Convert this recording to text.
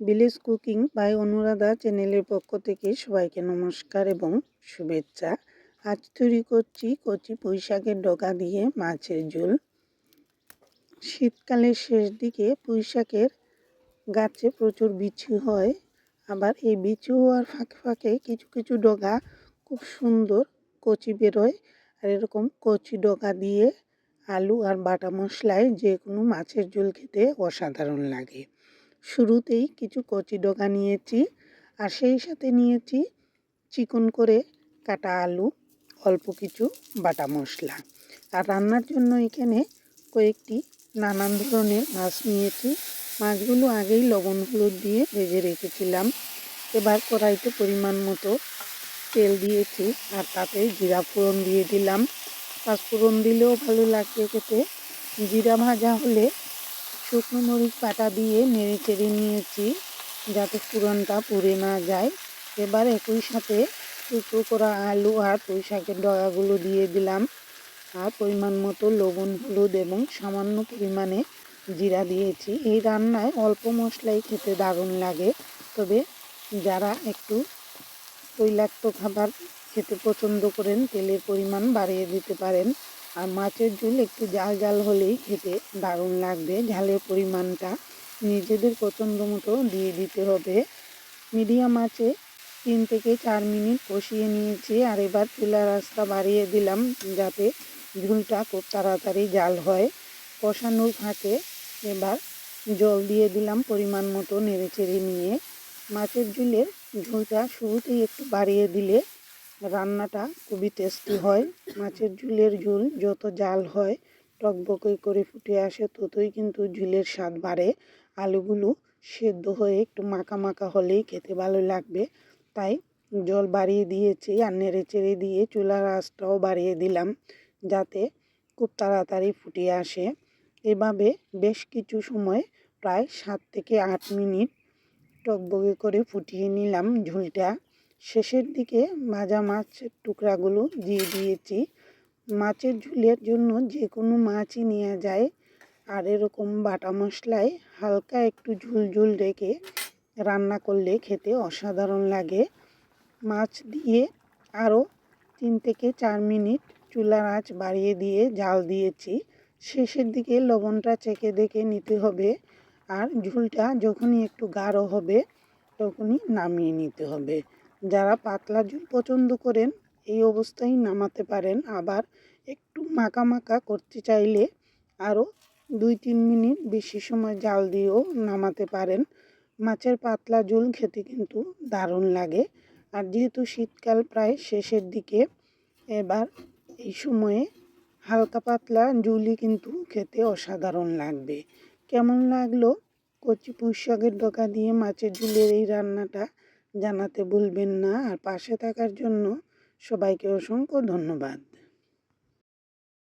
Village cooking by Anuradha চ্যানেলের পক্ষ থেকে সবাইকে নমস্কার এবং শুভেচ্ছা। আজ তৈরি করছি কচি পুঁই শাকের ডগা দিয়ে মাছের ঝোল। শীতকালের শেষ দিকে পুঁই শাকের গাছে প্রচুর বিছু হয়, আবার এই বিছু হওয়ার ফাঁকে ফাঁকে কিছু কিছু ডগা খুব সুন্দর কচি বেরোয়, আর এরকম কচি ডগা দিয়ে আলু আর বাটা মশলায় যে কোনো মাছের ঝোল খেতে অসাধারণ লাগে। শুরুতেই কিছু কচি ডগা নিয়েছি আর সেই সাথে নিয়েছি চিকন করে কাটা আলু, অল্প কিছু বাটা মশলা। আর রান্নার জন্য এখানে কয়েকটি নানান ধরনের মাছ নিয়েছি। মাছগুলো আগেই লবণ হলুদ দিয়ে ভেজে রেখেছিলাম। এবার কড়াইতে পরিমাণ মতো তেল দিয়েছি আর তাতে জিরা ফোড়ন দিয়ে দিলাম। পাঁচফোড়ন দিলেও ভালো লাগবে খেতে। জিরা ভাজা হলে শুকনো মরিচ পাতা দিয়ে নেড়ে চেড়ে নিয়েছি যাতে ফোড়নটা পুড়ে না যায়। এবার একই সাথে টুকরো করা আলু আর পুঁই শাকের ডগাগুলো দিয়ে দিলাম। আর পরিমাণ মতো লবণ, হলুদ এবং সামান্য পরিমাণে জিরা দিয়েছি। এই রান্নায় অল্প মশলাই খেতে দারুণ লাগে। তবে যারা একটু তৈলাক্ত খাবার খেতে পছন্দ করেন, তেলের পরিমাণ বাড়িয়ে দিতে পারেন। আর মাছের ঝোল একটু জাল জাল হলেই খেতে দারুণ লাগবে। ঝালের পরিমাণটা নিজেদের পছন্দ মতো দিয়ে দিতে হবে। মিডিয়াম আছে, তিন থেকে চার মিনিট কষিয়ে নিয়েছি আর এবার চুলার রাস্তা বাড়িয়ে দিলাম যাতে ঝুলটা খুব তাড়াতাড়ি জাল হয়। কষানোর ফাঁকে এবার জল দিয়ে দিলাম পরিমাণ মতো নেড়ে চেড়ে নিয়ে। মাছের ঝুলের ঝোলটা শুরুতেই একটু বাড়িয়ে দিলে রান্নাটা খুবই টেস্টি হয়। মাছের ঝুলের ঝোল যত জাল হয় টকবকে করে ফুটে আসে, ততই কিন্তু ঝুলের স্বাদ বাড়ে। আলুগুলো সেদ্ধ হয়ে একটু মাখা মাখা হলেই খেতে ভালো লাগবে। তাই জল বাড়িয়ে দিয়েছি আর নেড়ে চেড়ে দিয়ে চুলার আঁচটাও বাড়িয়ে দিলাম যাতে খুব তাড়াতাড়ি ফুটে আসে। এভাবে বেশ কিছু সময়, প্রায় সাত থেকে আট মিনিট টকবগে করে ফুটিয়ে নিলাম ঝোলটা। শেষের দিকে ভাজা মাছের টুকরাগুলো দিয়ে দিয়েছি। মাছের ঝোলের জন্য যে কোনো মাছই নেওয়া যায়। আর এরকম বাটা মশলায় হালকা একটু ঝুল ঝুল রেখে রান্না করলে খেতে অসাধারণ লাগে। মাছ দিয়ে আরও তিন থেকে চার মিনিট চুলার আঁচ বাড়িয়ে দিয়ে জাল দিয়েছি। শেষের দিকে লবণটা চেখে দেখে নিতে হবে। আর ঝুলটা যখনই একটু গাঢ় হবে, তখনই নামিয়ে নিতে হবে। যারা পাতলা ঝুল পছন্দ করেন, এই অবস্থায় নামাতে পারেন। আবার একটু মাখা মাখা করতে চাইলে আরও দুই তিন মিনিট বেশি সময় জাল দিয়েও নামাতে পারেন। মাছের পাতলা ঝোল খেতে কিন্তু দারুণ লাগে। আর যেহেতু শীতকাল প্রায় শেষের দিকে, এবার এই সময়ে হালকা পাতলা ঝুলই কিন্তু খেতে অসাধারণ লাগবে। কেমন লাগল? কচি পুঁই শাকের ডোকা দিয়ে মাছের ঝুলের এই রান্নাটা জানাতে ভুলবেন না। আর পাশে থাকার জন্য সবাইকে অসংখ্য ধন্যবাদ।